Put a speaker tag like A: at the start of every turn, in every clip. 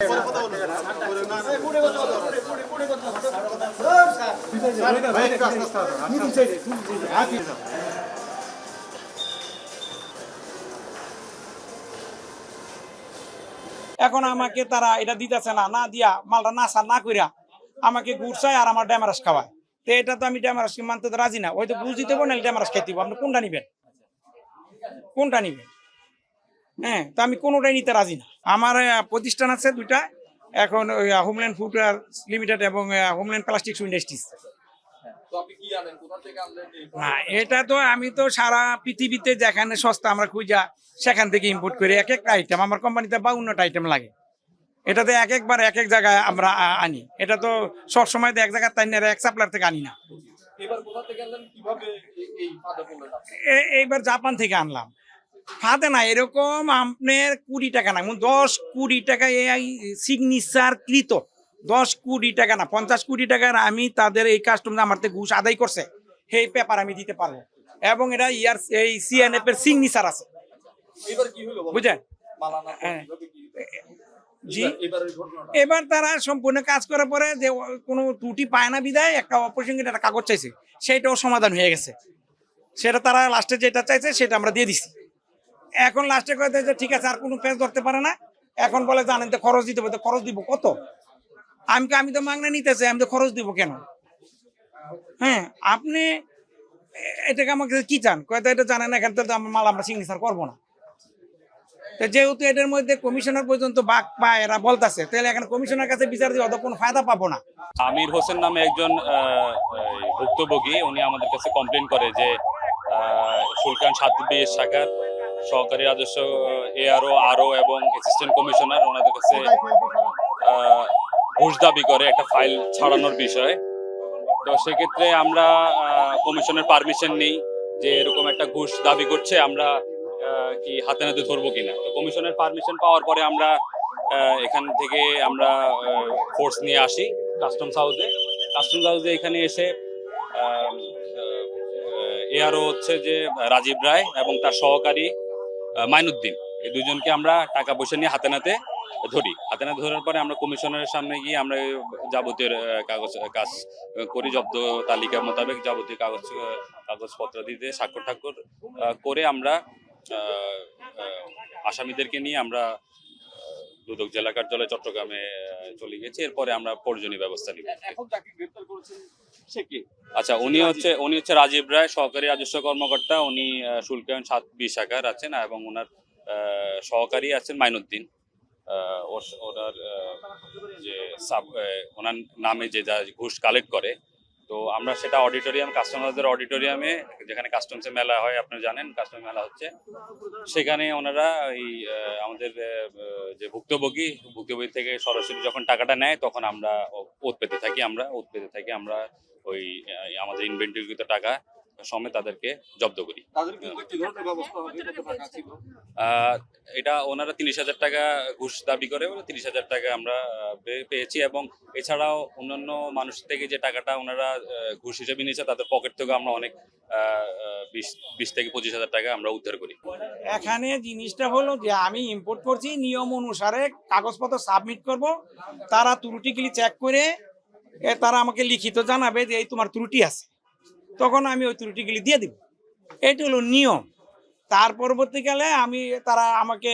A: এখন আমাকে তারা এটা দিতেছে না না দিয়া মালটা না সার না কইরা আমাকে ঘুরছায় আর আমার ড্যামারাস খাওয়ায়। তো এটা তো আমি ড্যামারাস মানতে রাজি না হয়তো বুঝ দিতে না ড্যামারাস হইবো। আপনি কোনটা নিবেন? কোনটা নিবেন? হ্যাঁ তো আমি কোনোটাই নিতে রাজি না। আমার প্রতিষ্ঠান আছে দুইটা। এখন ওই হোমল্যান্ড ফুড লিমিটেড এবং হোমল্যান্ড প্লাস্টিক্স ইন্ডাস্ট্রিজ না এটা তো আমি তো সারা পৃথিবীতে যেখানে সস্তা আমরা খুঁজা সেখান থেকে ইম্পোর্ট করি। এক একটা আইটেম আমার কোম্পানিতে বাউন্নটা আইটেম লাগে। এটাতে এক একবার এক এক জায়গায় আমরা আনি। এটা তো সব সময় তো এক জায়গায় তাই না এক সাপ্লার থেকে আনি না। এইবার জাপান থেকে আনলাম। ফাতে না এরকম আপনার কুড়ি টাকা না দশ কুড়ি টাকা এই সিগনেচার কৃত। দশ কোটি টাকা না পঞ্চাশ কোটি টাকার আমি তাদের এই কাস্টমার আমার থেকে ঘুষ আদায় করছে। সেই পেপার আমি দিতে পারব। এবং এটা ইয়ার এই সিএনএফ এর সিগনেচার আছে? বুঝলেন? হ্যাঁ। জি।
B: এবার-
A: তারা সম্পূর্ণ কাজ করার পরে যে কোনো ত্রুটি পায় না বিদায় একটা অপারেশন একটা কাগজ চাইছে। সেটাও সমাধান হয়ে গেছে। সেটা তারা লাস্টে যেটা চাইছে সেটা আমরা দিয়ে দিছি। এখন লাস্টে কয়ে যে, ঠিক আছে, আর কোনো পেজ ধরতে পারে না। এখন বলে, জানেন তো খরচ দিতে হবে। খরচ দিব কত? আমি আমি তো মাংনা নিতে চাই, আমি তো খরচ দিব কেন? হ্যাঁ আপনি এটাকে আমাকে কি চান? কয়তো এটা জানেন এখান থেকে আমার মাল আমরা সিগনেচার করব না। তো যেহেতু এটার মধ্যে কমিশনার পর্যন্ত বাক পায়, এরা বলতেছে, তাহলে এখানে কমিশনার কাছে বিচার দিয়ে অত কোনো ফায়দা পাবো না।
C: আমির হোসেন নামে একজন ভুক্তভোগী, উনি আমাদের কাছে কমপ্লেন করে যে সুলকান সাতবির শাখার সহকারী রাজস্ব এআরও আরও এবং অ্যাসিস্ট্যান্ট কমিশনার ওনাদের কাছে ঘুষ দাবি করে একটা ফাইল ছাড়ানোর বিষয়ে। তো সেক্ষেত্রে আমরা কমিশনের পারমিশন নেই যে এরকম একটা ঘুষ দাবি করছে, আমরা কি হাতে নাতে ধরবো কিনা। তো কমিশনের পারমিশন পাওয়ার পরে আমরা এখান থেকে আমরা ফোর্স নিয়ে আসি কাস্টমস হাউসে কাস্টমস হাউসে এখানে এসে এআরও হচ্ছে যে রাজীব রায় এবং তার সহকারী মাইনুদ্দিন। এই দুজনকে আমরা টাকা পয়সা নিয়ে হাতে নাতে ধরি। হাতে নাতে ধরার পরে আমরা কমিশনারের সামনে গিয়ে আমরা যাবতীয় কাগজ কাজ করি, জব্দ তালিকা মোতাবেক যাবতীয় কাগজ কাগজপত্র দিতে, স্বাক্ষর ঠাক্ষর করে আমরা আসামিদেরকে নিয়ে আমরা দুদক জেলা কার্যালয়, চট্টগ্রামে চলে গেছি। এরপরে আমরা প্রয়োজনীয় ব্যবস্থা নিব।
B: সে কে?
C: আচ্ছা উনি হচ্ছে উনি হচ্ছে রাজীব রায় সহকারী রাজস্ব কর্মকর্তা। উনি শুল্কায়ন সাত বিশ শাখার আছেন এবং ওনার সহকারী আছেন মাইনুদ্দিন। ওনার যে সাব ওনার নামে যে যা ঘুষ কালেক্ট করে। তো আমরা সেটা অডিটোরিয়াম কাস্টমারদের অডিটোরিয়ামে যেখানে কাস্টমসের মেলা হয় আপনারা জানেন কাস্টমার মেলা হচ্ছে। সেখানে ওনারা এই আমাদের যে ভুক্তভোগী ভুক্তভোগী থেকে সরাসরি যখন টাকাটা নেয় তখন আমরা ওত পেতে থাকি আমরা ওত পেতে থাকি আমরা ওই আমাদের ইনভেন্টরিকৃত টাকা সমেত তাদেরকে জব্দ করি। এটা ওনারা তিরিশ হাজার টাকা ঘুষ দাবি করে তিরিশ হাজার টাকা আমরা আহ, পেয়েছি এবং এছাড়াও অন্যান্য মানুষ থেকে যে টাকাটা ওনারা আহ, ঘুষ হিসেবে নিয়েছে তাদের পকেট থেকে আমরা অনেক বিশ বিশ থেকে পঁচিশ হাজার টাকা আমরা উদ্ধার করি।
A: এখানে জিনিসটা হলো যে আমি ইম্পোর্ট করছি নিয়ম অনুসারে কাগজপত্র সাবমিট করব তারা ত্রুটিগুলি চেক করে তারা আমাকে লিখিত জানাবে যে এই তোমার ত্রুটি আছে। তখন আমি ওই ত্রুটিগুলি দিয়ে দিব। এটি হলো নিয়ম। তার পরবর্তীকালে আমি, তারা আমাকে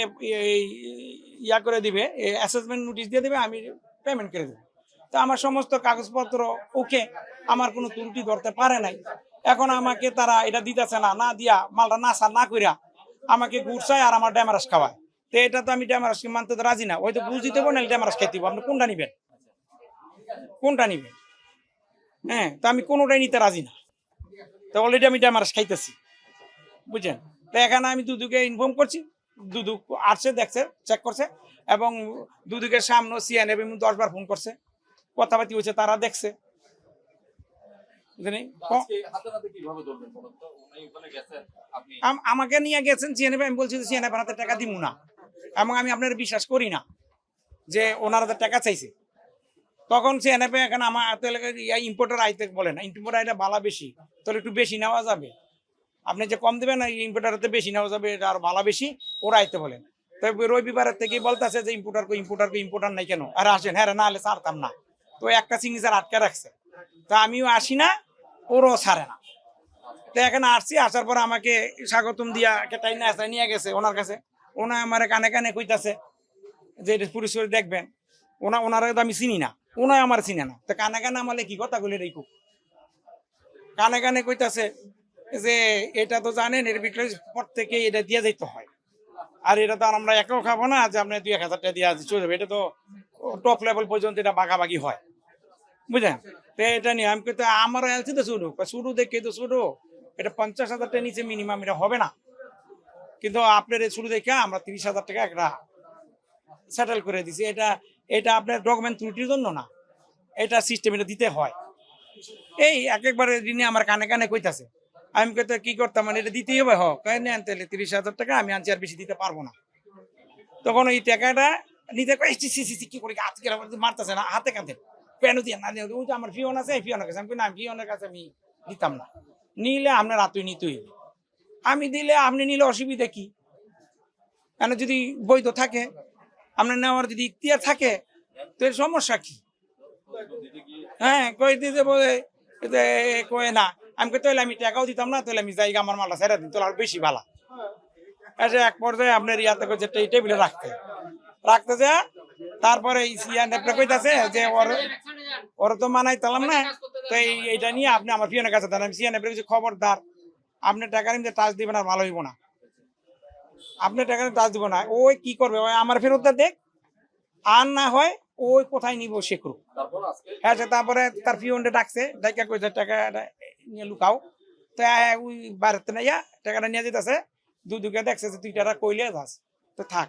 A: ইয়া করে দিবে অ্যাসেসমেন্ট নোটিশ দিয়ে দেবে, আমি পেমেন্ট করে দেবো। তো আমার সমস্ত কাগজপত্র ওকে, আমার কোনো ত্রুটি ধরতে পারে নাই। এখন আমাকে তারা এটা দিতেছে না না দিয়া মালটা না সার না করিয়া আমাকে ঘুরছায় আর আমার ড্যামারাস খাওয়ায়। তো এটা তো আমি ড্যামারাস মানতে তো রাজি না। হয়তো বুঝ দিতে না ড্যামারাস খেতে। আপনি কোনটা নিবেন? কোনটা নিবেন হ্যাঁ তো আমি কোনোটাই নিতে রাজি না। তো অলরেডি আমি ড্যামারাস খাইতেছি। বুঝছেন? তো এখানে আমি দুদুকে ইনফর্ম করছি। দুদু আসছে দেখছে চেক করছে এবং দুদুকের সামনে সিএনএফ দশ বার ফোন করছে। কথাবার্তি হয়েছে তারা দেখছে। আমাকে নিয়ে গেছেন সিএনএফ আমি বলছি সিএনএফ হাতে টাকা দিব না। এবং আমি আপনার বিশ্বাস করি না যে ওনার হাতে টাকা চাইছে। তখন সে সিএনএফ এখানে আমার তাহলে ইম্পোর্টার আইতে বলে না ইম্পোর্টার আইটা ভালো বেশি তাহলে একটু বেশি নেওয়া যাবে। আপনি যে কম দেবেন ইম্পোর্টার হাতে বেশি নেওয়া যাবে, এটা আর ভালো বেশি, ওরা আইতে বলেন তো তো রবিবারের থেকেই বলতেছে যে importer co importer co importer নাই কেন? আর আসেন হ্যাঁ না হলে ছাড়তাম না। তো একটা সিগনেচার আটকে রাখছে। তা আমিও আসি না, ওরও ছাড়ে না। তো এখানে আসছি, আসার পর আমাকে স্বাগতম দিয়া কেটাই না আসা নিয়ে গেছে ওনার কাছে। ওনা আমার কানে কানে কইতাছে যে এটা পুলিশ করে দেখবেন। ওনা ওনারা তো আমি চিনি না। ওনাই আমার চিনে না। তো কানে কানে আমালে কি কথা বলে রেখো কানে কানে কইতাছে যে, এটা তো জানেন, এর ভিতরে প্রত্যেকে এটা দিয়ে যাইতে হয়। আর এটা তো আমরা একাও খাব না, যে আপনি দুই এক হাজার টাকা দিয়ে চলে এটা তো টপ লেভেল পর্যন্ত এটা বাগাবাগি হয়। বুঝলেন? তো এটা নিয়ে আমি কিন্তু আমার এলসি তো শুরু শুরু দেখে তো শুরু। এটা পঞ্চাশ হাজার টাকা নিচে মিনিমাম এটা হবে না। কিন্তু আপনার শুরু দেখে আমরা তিরিশ হাজার টাকা একটা সেটেল করে দিছি। এটা এটা আপনার ডকুমেন্ট ত্রুটির জন্য না। এটা সিস্টেম এটা দিতে হয়। এই এক একবারে ঋণে আমার কানে কানে কইতাছে। আমি কইতে, কি করতাম মানে এটা দিতেই হবে? হোক নেন তাহলে তিরিশ হাজার টাকা, আমি আনছি আর বেশি দিতে পারব না। তখন ওই টাকাটা নিতে সি সি কি করে? আজকে মারতেছে না, হাতে কাঁধে। পেন দিয়ে না ওই যে আমার ফিওন আছে ফিওনের কাছে। আমি না ফিওনের কাছে আমি দিতাম না। নিলে আপনার রাতুই নিতুই আমি দিলে আপনি নিলে অসুবিধা কি? কেন যদি বৈধ থাকে আপনার নেওয়ার যদি ইখতিয়ার থাকে, তো সমস্যা কি? হ্যাঁ কই দিতে বলে কয়ে না আমি তাহলে আমি টাকাও দিতাম না, তাহলে আমি যাই আমার মালটা ছেড়ে দিন তাহলে আর বেশি ভালো। এসে এক পর্যায়ে আপনার ইয়াতে করছে এই টেবিলে রাখতে। রাখতে যা, তারপরে কইতাছে যে ওর ওর তো মানাই তালাম না, তো এই এইটা নিয়ে আপনি আমার পিয়নের কাছে দেন আমি সিয়ান আপনি খবরদার। আপনি টাকা নিতে টাচ দিবেন আর ভালো হইব না। আপনি টাকা নিতে টাচ দিব না ওই কি করবে? ওই আমার ফেরত দেখ আর না হয় ওই কোথায় নিব সে করুক হ্যাঁ তারপরে তার ফিওনটা ডাকছে ডাইকা কইছে টাকা নিয়ে লুকাও। তো ওই বাড়িতে নাইয়া টাকাটা নিয়ে যেতেছে দু দুকে দেখছে যে তুই টাকা কইলে যাস। তো থাক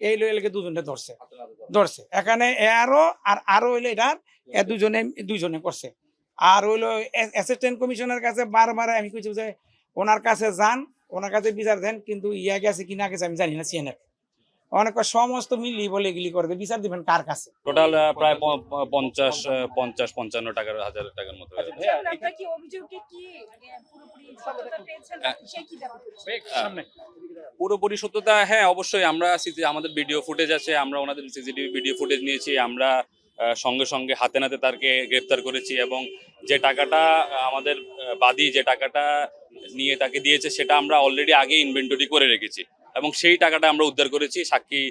A: এই লই এলাকে দুজনে ধরছে। ধরছে। এখানে এ এরও আর আরও হইল এটার এ দুজনে দুজনে করছে। আর হইল অ্যাসিস্ট্যান্ট কমিশনের কাছে বারবার আমি কইছি যে ওনার কাছে যান ওনার কাছে বিচার দেন কিন্তু ইয়া গেছে কি না গেছে আমি জানি না সিএনএফ অনেক সমস্ত মিলি বলে এগুলি করে দেয়। বিচার দিবেন কার কাছে?
C: টোটাল প্রায় পঞ্চাশ পঞ্চাশ পঞ্চান্ন টাকার হাজার টাকার মতো হয়ে
D: কি মানে পুরোপুরি সত্যতা করেছে?
C: পুরোপুরি সত্যতা হ্যাঁ অবশ্যই আমরা আমাদের ভিডিও ফুটেজ আছে আমরা ওনাদের সিসিটিভি ভিডিও ফুটেজ নিয়েছি আমরা আহ, সঙ্গে সঙ্গে হাতে নাতে তারকে গ্রেপ্তার করেছি এবং যে টাকাটা আমাদের বাদী যে টাকাটা নিয়ে তাকে দিয়েছে সেটা আমরা অলরেডি আগে ইনভেন্টরি করে রেখেছি। এবং সেই টাকাটা আমরা উদ্ধার করেছি সাক্ষী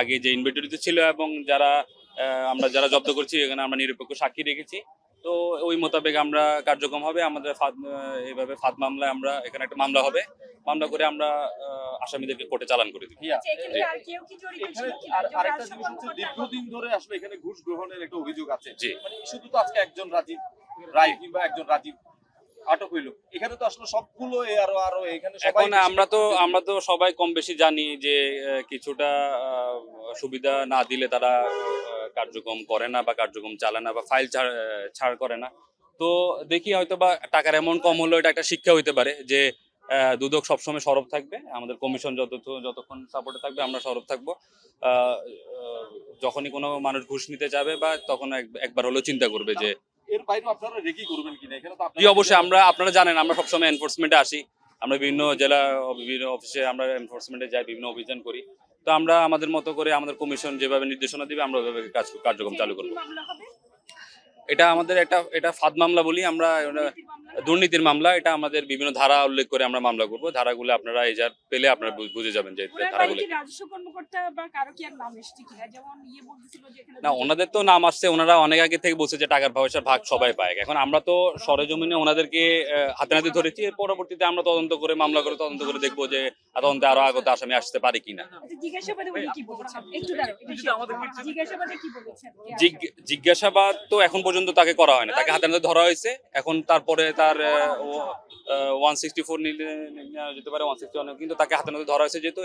C: আগে যে ইনভেন্টরিতে ছিল এবং যারা আহ, আমরা যারা জব্দ করছি এখানে আমরা নিরপেক্ষ সাক্ষী রেখেছি। তো ওই মোতাবেক আমরা কার্যক্রম হবে আমাদের ফাঁদ এইভাবে ফাঁদ মামলায় আমরা এখানে একটা মামলা হবে। মামলা করে আমরা আহ, আসামিদেরকে কোর্টে চালান করে দিব
B: ভাইয়া,
D: আচ্ছা, এক্ষেত্রে আর কেউ কি জড়িত ছিল
B: এখানে
D: কিনা?
B: আর
D: যে
B: আরেকটা
D: রাষ্ট্র
B: জিনিস হচ্ছে
D: কর্মকর্তা
B: দীর্ঘদিন ধরে আসলে এখানে ঘুষ গ্রহণের একটা অভিযোগ আছে।
C: জি।
B: মানে শুধু তো আজকে একজন রাজীব রায় কিংবা একজন রাজীব। আটক হইল। এখানে তো আসলে সবগুলো আরও আরও এখানে
C: আমরা তো আমরা তো সবাই কম বেশি জানি যে কিছুটা সুবিধা না দিলে তারা কার্যক্রম করে না বা কার্যক্রম চালায় না বা ফাইল ছাড় ছাড় করে না। তো দেখি হয়তো বা টাকার অ্যামাউন্ট কম হলেও এটা একটা শিক্ষা হইতে পারে যে দুদক সবসময় সরব থাকবে। আমাদের কমিশন যত যতক্ষণ সাপোর্টে থাকবে আমরা সরব থাকব। যখনই কোনো মানুষ ঘুষ নিতে যাবে বা তখন একবার হলেও চিন্তা করবে যে
B: এর বাইরে আপনারা রেকি করবেন কিনা? এখানে তো
C: জি অবশ্যই আমরা আপনারা জানেন আমরা সবসময় এনফোর্সমেন্টে আসি। আমরা বিভিন্ন জেলা বিভিন্ন অফিসে আমরা এনফোর্সমেন্টে যাই বিভিন্ন অভিযান করি। তো আমরা আমাদের মতো করে আমাদের কমিশন যেভাবে নির্দেশনা দিবে আমরা ওইভাবে কাজ কার্যক্রম চালু করব। এটা আমাদের একটা এটা ফাদ মামলা বলি আমরা
D: দুর্নীতির মামলা?
C: এটা আমাদের বিভিন্ন ধারা উল্লেখ করে আমরা মামলা করব। ধারাগুলো আপনারা এজার পেলে আপনারা বুঝে যাবেন যে ধারাগুলো
D: বাড়িতে রাজস্ব কর্মকর্তা বা কারও কি আর নাম এসেছে কিনা? যেমন ইয়ে বলতেছিল যে এখানে
C: না ওনাদের তো নাম আসছে ওনারা অনেক আগে থেকে বলছে যে টাকার পয়সার ভাগ সবাই পায়। এখন আমরা তো সরেজমিনে ওনাদেরকে আহ, হাতে নাতে ধরেছি এর পরবর্তীতে আমরা তদন্ত করে মামলা করে তদন্ত করে দেখব যে তদন্তে আরও আগত আসামি আসতে পারে কিনা।
D: আচ্ছা, জিজ্ঞাসাবাদে উনি কি বলেছেন? একটু দাঁড়াও একটু
B: যদি আমাদের
D: শেষ- জিজ্ঞাসাবাদে কি বলেছেন?
C: জিজ্ঞ- জিজ্ঞাসাবাদ তো এখন পর্যন্ত তাকে করা হয় না। তাকে হাতে হাতে ধরা হয়েছে। এখন তারপরে তার ওয়ান সিক্সটি ফোর নিলে যেতে পারে ওয়ান সিক্সটি কিন্তু তাকে হাতে নাতে ধরা হয়েছে যেহেতু